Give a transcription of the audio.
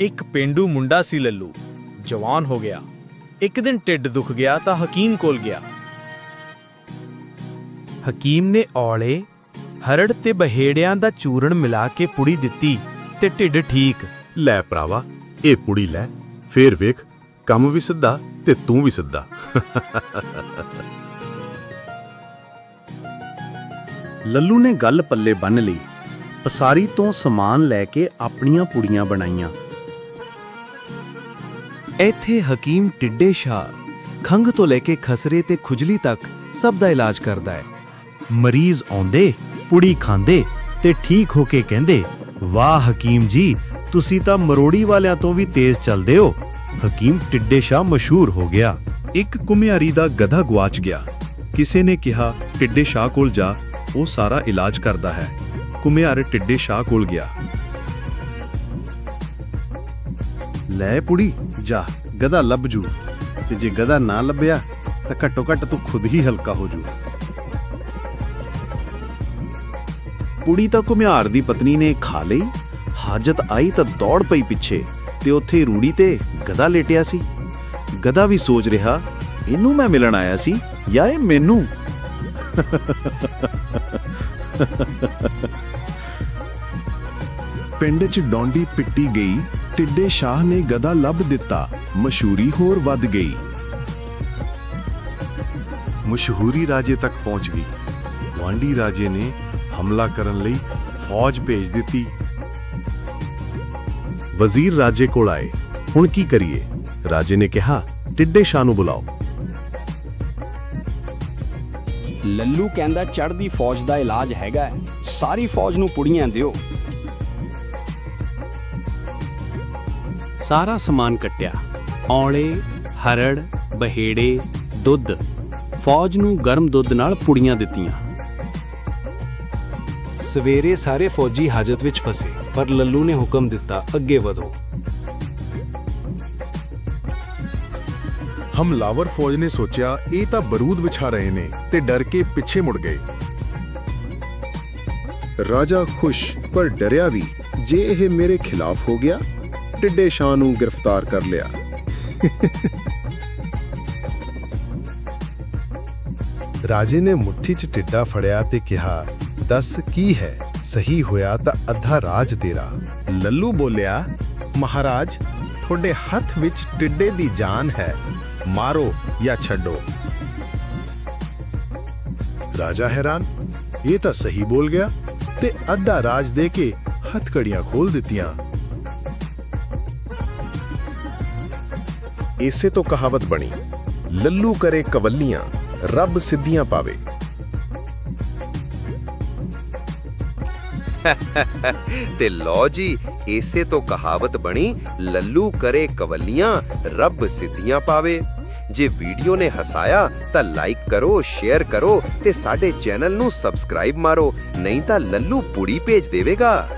ਇੱਕ ਪਿੰਡੂ ਮੁੰਡਾ ਸੀ ਲੱਲੂ। ਜਵਾਨ ਹੋ ਗਿਆ। ਇੱਕ ਦਿਨ ਢਿੱਡ ਦੁਖ ਗਿਆ ਤਾਂ ਹਕੀਮ ਕੋਲ ਗਿਆ। ਹਕੀਮ ਨੇ ਔਲੇ ਹਰੜ ਤੇ ਬਹੇੜਿਆਂ ਦਾ ਚੂਰਨ ਮਿਲਾ ਕੇ ਪੁੜੀ ਦਿੱਤੀ ਤੇ ਢਿੱਡ ਠੀਕ। ਲੈ ਭਰਾਵਾ ਇਹ ਪੁੜੀ ਲੈ ਫੇਰ ਵੇਖ ਕੰਮ ਵੀ ਸਿੱਧਾ ਤੇ ਤੂੰ ਵੀ ਸਿੱਧਾ। ਲੱਲੂ ਨੇ ਗੱਲ ਪੱਲੇ ਬੰਨ ਲਈ ਪਸਾਰੀ ਤੋਂ ਸਮਾਨ ਲੈ ਕੇ ਆਪਣੀਆਂ ਪੁੜੀਆਂ ਬਣਾਈਆਂ। ਇੱਥੇ ਹਕੀਮ ਟਿੱਡੇ ਸ਼ਾਹ ਖੰਘ ਤੋਂ ਲੈ ਕੇ ਖਸਰੇ ਤੇ ਖੁਜਲੀ ਤੱਕ ਸਭ ਦਾ ਇਲਾਜ ਕਰਦਾ ਹੈ। ਮਰੀਜ਼ ਆਉਂਦੇ, ਪੁੜੀ ਖਾਂਦੇ ਤੇ ਠੀਕ ਹੋ ਕੇ ਕਹਿੰਦੇ, ਵਾਹ ਹਕੀਮ ਜੀ, ਤੁਸੀਂ ਤਾਂ ਮਰੋੜੀ ਵਾਲਿਆਂ ਤੋਂ ਵੀ ਤੇਜ਼ ਚੱਲਦੇ ਹੋ। ਹਕੀਮ ਟਿੱਡੇ ਸ਼ਾਹ ਮਸ਼ਹੂਰ ਹੋ ਗਿਆ। ਇੱਕ ਕੁਮਿਆਰੀ ਦਾ ਗਧਾ ਗਵਾਚ ਗਿਆ। ਕਿਸੇ ਨੇ ਕਿਹਾ, ਟਿੱਡੇ ਸ਼ਾਹ ਕੋਲ ਜਾ, ਉਹ ਸਾਰਾ ਇਲਾਜ ਕਰਦਾ ਹੈ। ਕੁਮਿਆਰ ਟਿੱਡੇ ਸ਼ਾਹ ਕੋਲ ਗਿਆ। ਲੈ ਪੁੜੀ ਜਾ, ਗਧਾ ਲੱਭ ਜੂ। ਤੇ ਜੇ ਗਧਾ ਨਾ ਲੱਭਿਆ, ਤਾਂ ਘੱਟੋ ਘੱਟ ਤੂੰ ਖੁਦ ਹੀ ਹਲਕਾ ਹੋ ਜੂ। ਪੁੜੀ ਤਾਂ ਘੁਮਿਆਰ ਦੀ ਪਤਨੀ ਨੇ ਖਾ ਲਈ। ਹਾਜਤ ਆਈ ਤਾਂ ਦੌੜ ਪਈ ਪਿੱਛੇ, ਤੇ ਉੱਥੇ ਰੂੜੀ ਤੇ ਗਧਾ ਲੇਟਿਆ ਸੀ। ਗਧਾ ਵੀ ਸੋਚ ਰਿਹਾ, ਇਹਨੂੰ ਮੈਂ ਮਿਲਣ ਆਇਆ ਸੀ, ਜਾਂ ਇਹ ਮੈਨੂੰ? ਪਿੰਡ 'ਚ ਡੌਂਡੀ ਪਿੱਟੀ ਗਈ ਟਿੱਡੇ ਸ਼ਾਹ ਨੇ ਗਦਾ ਲੱਭ ਦਿੱਤਾ। ਮਸ਼ਹੂਰੀ ਹੋਰ ਵੱਧ ਗਈ। ਮਸ਼ਹੂਰੀ ਰਾਜੇ ਤੱਕ ਪਹੁੰਚ ਗਈ। ਵਾਂਡੀ ਰਾਜੇ ਨੇ ਹਮਲਾ ਕਰਨ ਲਈ ਫੌਜ ਭੇਜ ਦਿੱਤੀ। ਵਜ਼ੀਰ ਰਾਜੇ ਕੋਲ ਆਏ। ਹੁਣ ਕੀ ਕਰੀਏ? ਰਾਜੇ ਨੇ ਕਿਹਾ ਟਿੱਡੇ ਸ਼ਾਹ ਨੂੰ ਬੁਲਾਓ। ਲੱਲੂ ਕਹਿੰਦਾ ਚੜ੍ਹਦੀ ਫੌਜ ਦਾ ਇਲਾਜ ਹੈਗਾ। ਸਾਰੀ ਫੌਜ ਨੂੰ ਪੁੜੀਆਂ ਦਿਓ। ਸਾਰਾ ਸਮਾਨ ਕੱਟਿਆ। ਔਲੇ, ਹਰੜ, ਬਹੇੜੇ, ਦੁੱਧ, ਫੌਜ ਨੂੰ ਗਰਮ ਦੁੱਧ ਨਾਲ ਪੁੜੀਆਂ ਦਿੱਤੀਆਂ। ਸਵੇਰੇ ਸਾਰੇ ਫੌਜੀ ਹਾਜਤ ਵਿੱਚ ਫਸੇ, ਪਰ ਲੱਲੂ ਨੇ ਹੁਕਮ ਦਿੱਤਾ, ਅੱਗੇ ਵਧੋ। ਹਮਲਾਵਰ ਫੌਜ ਨੇ ਸੋਚਿਆ, ਇਹ ਤਾਂ ਬਰੂਦ ਵਿਛਾ ਰਹੇ ਨੇ ਤੇ ਡਰ ਕੇ ਪਿੱਛੇ ਮੁੜ ਗਏ। ਰਾਜਾ ਖੁਸ਼, ਪਰ ਡਰਿਆ ਵੀ, ਜੇ ਇਹ ਮੇਰੇ ਖਿਲਾਫ ਹੋ ਗਿਆ ਟਿੱਡੇ ਸ਼ਾਹ ਨੂੰ ਗ੍ਰਿਫਤਾਰ ਕਰ ਲਿਆ। ਰਾਜੇ ਨੇ ਮੁੱਠੀ 'ਚ ਟਿੱਡਾ ਫੜਿਆ ਤੇ ਕਿਹਾ, ਦੱਸ ਕੀ ਹੈ? ਸਹੀ ਹੋਇਆ ਤਾਂ ਅੱਧਾ ਰਾਜ ਤੇਰਾ। ਲੱਲੂ ਬੋਲਿਆ, ਮਹਾਰਾਜ, ਤੁਹਾਡੇ ਹੱਥ ਵਿੱਚ ਟਿੱਡੇ ਦੀ ਜਾਨ ਹੈ। ਮਾਰੋ ਜਾਂ ਛੱਡੋ। ਰਾਜਾ ਹੈਰਾਨ, ਇਹ ਤਾਂ ਸਹੀ ਬੋਲ ਗਿਆ ਤੇ ਅੱਧਾ ਰਾਜ ਦੇ ਕੇ ਹੱਥਕੜੀਆਂ ਖੋਲ ਦਿੱਤੀਆਂ। ਇਸੇ ਤੋਂ ਕਹਾਵਤ ਬਣੀ, ਲੱਲੂ ਕਰੇ ਕਵੱਲੀਆਂ, ਰੱਬ ਸਿੱਧੀਆਂ ਪਾਵੇ। ਤੇ ਲਓ ਜੀ, ਇਸੇ ਤੋਂ ਕਹਾਵਤ ਬਣੀ, ਲੱਲੂ ਕਰੇ ਕਵੱਲੀਆਂ, ਰੱਬ ਸਿੱਧੀਆਂ ਪਾਵੇ। ਜੇ ਵੀਡੀਓ ਨੇ ਹਸਾਇਆ, ਤਾਂ ਲਾਈਕ ਕਰੋ, ਸ਼ੇਅਰ ਕਰੋ ਤੇ ਸਾਡੇ ਚੈਨਲ ਨੂੰ ਸਬਸਕ੍ਰਾਈਬ ਮਾਰੋ, ਨਹੀਂ ਤਾਂ ਲੱਲੂ ਪੁੜੀ ਭੇਜ ਦੇਵੇਗਾ।